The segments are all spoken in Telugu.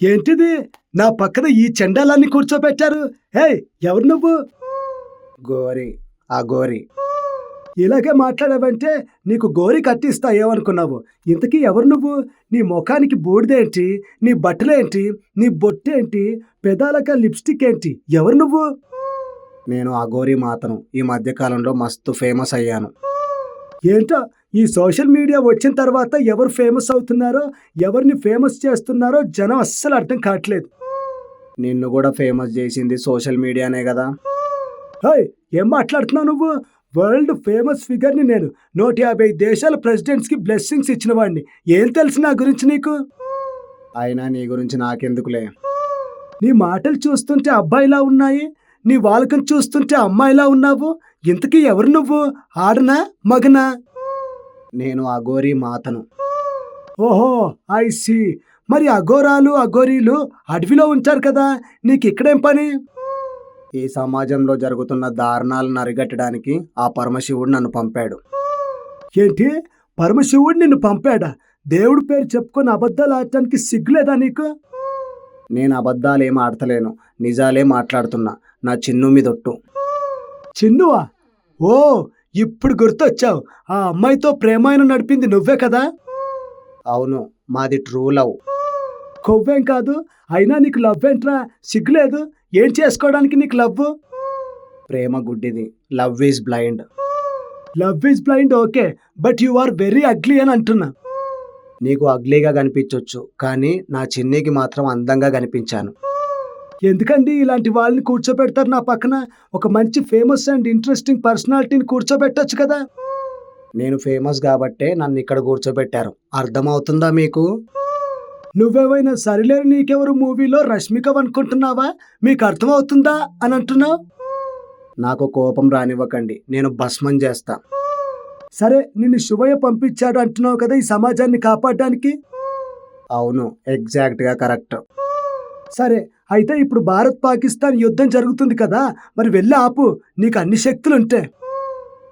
ఏంటిది? నా పక్కన ఈ చెండాలన్నీ కూర్చోబెట్టారు హే ఎవరు నువ్వు? గోరి ఆ గోరి. ఇలాగే మాట్లాడావంటే నీకు గోరి కట్టిస్తా ఏమనుకున్నావు ఇంతకీ ఎవరు నువ్వు? నీ ముఖానికి బూడిదేంటి? నీ బట్టలేంటి? నీ బొట్టేంటి? పెదాలక లిప్స్టిక్ ఏంటి ఎవరు నువ్వు? నేను ఆ గోరి మాతను ఈ మధ్యకాలంలో మస్తు ఫేమస్ అయ్యాను. ఏంటో? ఈ సోషల్ మీడియా వచ్చిన తర్వాత ఎవరు ఫేమస్ అవుతున్నారో ఎవరిని ఫేమస్ చేస్తున్నారో జనం అస్సలు అర్థం కావట్లేదు. నిన్ను కూడా ఫేమస్ చేసింది సోషల్ మీడియానే కదా. హేయ్ ఏం మాట్లాడుతున్నావు నువ్వు? వరల్డ్ ఫేమస్ ఫిగర్ని నేను నూట యాభై దేశాల ప్రెసిడెంట్స్కి బ్లెస్సింగ్స్ ఇచ్చిన వాడిని ఏం తెలుసు నా గురించి నీకు? అయినా నీ గురించి నాకెందుకులే? నీ మాటలు చూస్తుంటే అబ్బాయిలా ఉన్నాయి నీ వాలకం చూస్తుంటే అమ్మాయిలా ఉన్నావు ఇంతకీ ఎవరు నువ్వు? ఆడనా మగనా? నేను గోరి మాతను. ఓహో ఐ సి. మరి అఘోరాలు అఘోరీలు అడవిలో ఉంటారు కదా నీకు ఇక్కడేం పని? ఈ సమాజంలో జరుగుతున్న దారుణాలను అరిగట్టడానికి ఆ పరమశివుడు నన్ను పంపాడు. ఏంటి? పరమశివుడు నిన్ను పంపాడా? దేవుడి పేరు చెప్పుకొని అబద్ధాలు ఆడటానికి సిగ్గులేదా నీకు? నేను అబద్ధాలు ఏం ఆడతలేను నిజాలే మాట్లాడుతున్నా నా చిన్ను మీదొట్టు. చిన్నువా? ఓ ఇప్పుడు గుర్తొచ్చావు? ఆ అమ్మాయితో ప్రేమాయణం నడిపింది నువ్వే కదా? అవును మాది ట్రూ లవ్ కొవ్వేం కాదు అయినా నీకు లవ్ ఏంట్రా? సిగ్గులేదు? ఏం చేసుకోవడానికి నీకు లవ్ ప్రేమ గుడ్డిది love is blind love is blind okay but you are very ugly అని అంటున్నా. నీకు అగ్లీగా కనిపించొచ్చు కానీ నా చిన్నికి మాత్రం అందంగా కనిపించాను. ఎందుకండి ఇలాంటి వాళ్ళని కూర్చోబెడతారు నా పక్కన? ఒక మంచి ఫేమస్ అండ్ ఇంట్రెస్టింగ్ పర్సనాలిటీని కూర్చోబెట్టొచ్చు కదా? నేను ఫేమస్ కాబట్టే నన్ను ఇక్కడ కూర్చోబెట్టారు. అర్థమవుతుందా మీకు? నువ్వేమైనా సరిలేరు నీకెవరు మూవీలో రష్మిక అనుకుంటున్నావా? మీకు అర్థమవుతుందా అని అంటున్నావు? నాకు కోపం రానివ్వకండి. నేను భస్మం చేస్తా. సరే నిన్ను శుభయ్య పంపించాడు అంటున్నావు కదా ఈ సమాజాన్ని కాపాడడానికి? అవును ఎగ్జాక్ట్గా కరెక్ట్. సరే అయితే ఇప్పుడు భారత్ పాకిస్తాన్ యుద్ధం జరుగుతుంది కదా మరి వెళ్ళి ఆపు నీకు అన్ని శక్తులు ఉంటే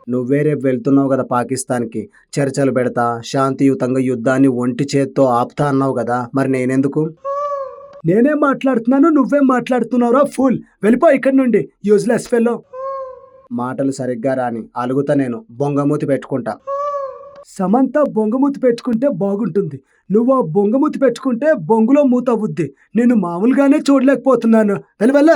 నువ్వే రేపు వెళ్తున్నావు కదా పాకిస్తాన్కి చర్చలు పెడతా శాంతియుతంగా యుద్ధాన్ని ఒంటి చేత్తో ఆపుతా అన్నావు కదా మరి నేనెందుకు? నేనేం మాట్లాడుతున్నాను నువ్వేం మాట్లాడుతున్నావురా ఫుల్. వెళ్ళిపో ఇక్కడి నుండి యూజ్లెస్ ఫెలో. మాటలు సరిగ్గా రాని అలుగుతా నేను బొంగమూతి పెట్టుకుంటా. సమంత బొంగమూతి పెట్టుకుంటే బాగుంటుంది. నువ్వు ఆ బొంగమూతి పెట్టుకుంటే బొంగులో మూత అవుద్ది నేను మామూలుగానే చూడలేకపోతున్నాను. వెళ్ళి వెళ్ళ.